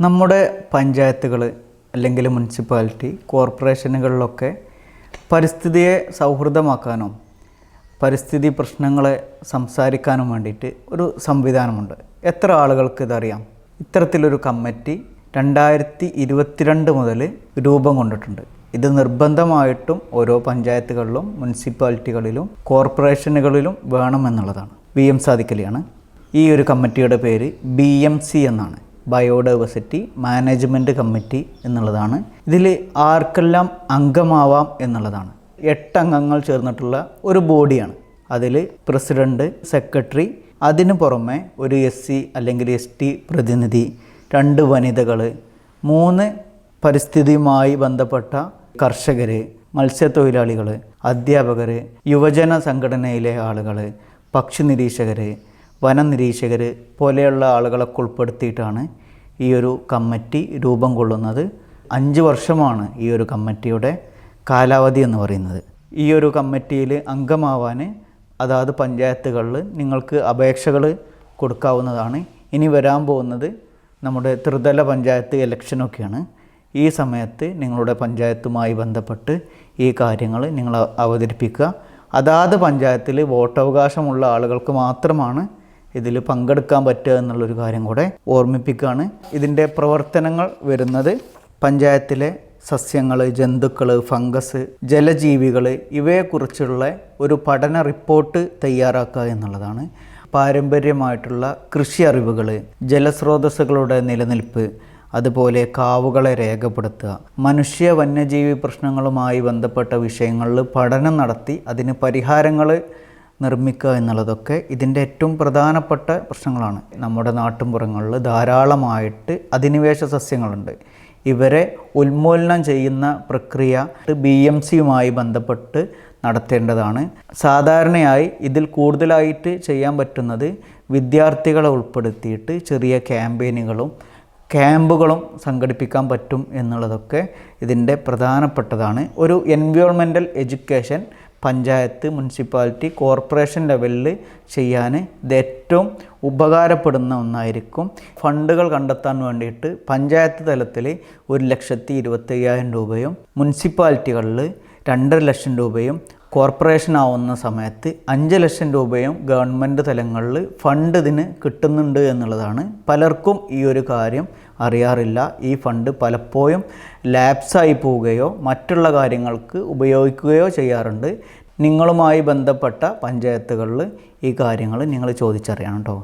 നമ്മുടെ പഞ്ചായത്തുകൾ അല്ലെങ്കിൽ മുനിസിപ്പാലിറ്റി കോർപ്പറേഷനുകളിലൊക്കെ പരിസ്ഥിതിയെ സൗഹൃദമാക്കാനും പരിസ്ഥിതി പ്രശ്നങ്ങളെ സംസാരിക്കാനും വേണ്ടിയിട്ട് ഒരു സംവിധാനമുണ്ട്. എത്ര ആളുകൾക്ക് ഇതറിയാം? ഇത്തരത്തിലൊരു കമ്മിറ്റി രണ്ടായിരത്തി ഇരുപത്തിരണ്ട് മുതൽ രൂപം കൊണ്ടിട്ടുണ്ട്. ഇത് നിർബന്ധമായിട്ടും ഓരോ പഞ്ചായത്തുകളിലും മുനിസിപ്പാലിറ്റികളിലും കോർപ്പറേഷനുകളിലും വേണമെന്നുള്ളതാണ്. വി എം സാദിക്കലിയാണ് ഈ ഒരു കമ്മിറ്റിയുടെ പേര് ബി എം സി എന്നാണ്. ബയോഡൈവേഴ്സിറ്റി മാനേജ്മെന്റ് കമ്മിറ്റി എന്നുള്ളതാണ്. ഇതിൽ ആർക്കെല്ലാം അംഗമാവാം എന്നുള്ളതാണ്. എട്ട് അംഗങ്ങൾ ചേർന്നിട്ടുള്ള ഒരു ബോഡിയാണ്. അതിൽ പ്രസിഡന്റ് സെക്രട്ടറി അതിനു പുറമെ ഒരു എസ് സി അല്ലെങ്കിൽ എസ് ടി പ്രതിനിധി രണ്ട് വനിതകൾ മൂന്ന് പരിസ്ഥിതിയുമായി ബന്ധപ്പെട്ട കർഷകർ മത്സ്യത്തൊഴിലാളികൾ അധ്യാപകർ യുവജന സംഘടനയിലെ ആളുകൾ പക്ഷി നിരീക്ഷകർ വനം നിരീക്ഷകർ പോലെയുള്ള ആളുകളൊക്കെ ഉൾപ്പെടുത്തിയിട്ടാണ് ഈ ഒരു കമ്മിറ്റി രൂപം കൊള്ളുന്നത്. അഞ്ച് വർഷമാണ് ഈ ഒരു കമ്മിറ്റിയുടെ കാലാവധി എന്ന് പറയുന്നത്. ഈ ഒരു കമ്മിറ്റിയിൽ അംഗമാവാൻ അതാത് പഞ്ചായത്തുകളിൽ നിങ്ങൾക്ക് അപേക്ഷകൾ കൊടുക്കാവുന്നതാണ്. ഇനി വരാൻ പോകുന്നത് നമ്മുടെ ത്രിതല പഞ്ചായത്ത് ഇലക്ഷനൊക്കെയാണ്. ഈ സമയത്ത് നിങ്ങളുടെ പഞ്ചായത്തുമായി ബന്ധപ്പെട്ട് ഈ കാര്യങ്ങൾ നിങ്ങൾ അവതരിപ്പിക്കുക. അതാത് പഞ്ചായത്തിൽ വോട്ടവകാശമുള്ള ആളുകൾക്ക് മാത്രമാണ് ഇതിൽ പങ്കെടുക്കാൻ പറ്റുക എന്നുള്ളൊരു കാര്യം കൂടെ ഓർമ്മിപ്പിക്കുകയാണ്. ഇതിന്റെ പ്രവർത്തനങ്ങൾ വരുന്നത് പഞ്ചായത്തിലെ സസ്യങ്ങൾ ജന്തുക്കൾ ഫംഗസ് ജലജീവികൾ ഇവയെക്കുറിച്ചുള്ള ഒരു പഠന റിപ്പോർട്ട് തയ്യാറാക്കുക എന്നുള്ളതാണ്. പാരമ്പര്യമായിട്ടുള്ള കൃഷി അറിവുകൾ ജലസ്രോതസ്സുകളുടെ നിലനിൽപ്പ് അതുപോലെ കാവുകളെ രേഖപ്പെടുത്തുക മനുഷ്യ വന്യജീവി പ്രശ്നങ്ങളുമായി ബന്ധപ്പെട്ട വിഷയങ്ങളിൽ പഠനം നടത്തി അതിന് പരിഹാരങ്ങൾ നിർമ്മിക്കുക എന്നുള്ളതൊക്കെ ഇതിന്റെ ഏറ്റവും പ്രധാനപ്പെട്ട പ്രശ്നങ്ങളാണ്. നമ്മുടെ നാട്ടുമ്പുറങ്ങളിൽ ധാരാളമായിട്ട് അധിനിവേശ സസ്യങ്ങളുണ്ട്. ഇവരെ ഉന്മൂലനം ചെയ്യുന്ന പ്രക്രിയ ബി എം സിയുമായി ബന്ധപ്പെട്ട് നടത്തേണ്ടതാണ്. സാധാരണയായി ഇതിൽ കൂടുതലായിട്ട് ചെയ്യാൻ പറ്റുന്നത് വിദ്യാർത്ഥികളെ ഉൾപ്പെടുത്തിയിട്ട് ചെറിയ ക്യാമ്പയിനുകളും ക്യാമ്പുകളും സംഘടിപ്പിക്കാൻ പറ്റും എന്നുള്ളതൊക്കെ ഇതിന്റെ പ്രധാനപ്പെട്ടതാണ്. ഒരു എൻവയോൺമെന്റൽ എഡ്യൂക്കേഷൻ പഞ്ചായത്ത് മുനിസിപ്പാലിറ്റി കോർപ്പറേഷൻ ലെവലിൽ ചെയ്യാൻ ഇത് ഏറ്റവും ഉപകാരപ്പെടുന്ന ഒന്നായിരിക്കും. ഫണ്ടുകൾ കണ്ടെത്താൻ വേണ്ടിയിട്ട് പഞ്ചായത്ത് തലത്തിൽ ഒരു ലക്ഷത്തി ഇരുപത്തയ്യായിരം രൂപയും മുനിസിപ്പാലിറ്റികളിൽ രണ്ടര ലക്ഷം രൂപയും കോർപ്പറേഷൻ ആവുന്ന സമയത്ത് അഞ്ച് ലക്ഷം രൂപയും ഗവൺമെന്റ് തലങ്ങളിൽ ഫണ്ട് ഇതിന് കിട്ടുന്നുണ്ട് എന്നുള്ളതാണ്. പലർക്കും ഈ ഒരു കാര്യം അറിയാറില്ല. ഈ ഫണ്ട് പലപ്പോഴും ലാപ്സായി പോവുകയോ മറ്റുള്ള കാര്യങ്ങൾക്ക് ഉപയോഗിക്കുകയോ ചെയ്യാറുണ്ട്. നിങ്ങളുമായി ബന്ധപ്പെട്ട പഞ്ചായത്തുകളിൽ ഈ കാര്യങ്ങൾ നിങ്ങൾ ചോദിച്ചറിയണം കേട്ടോ.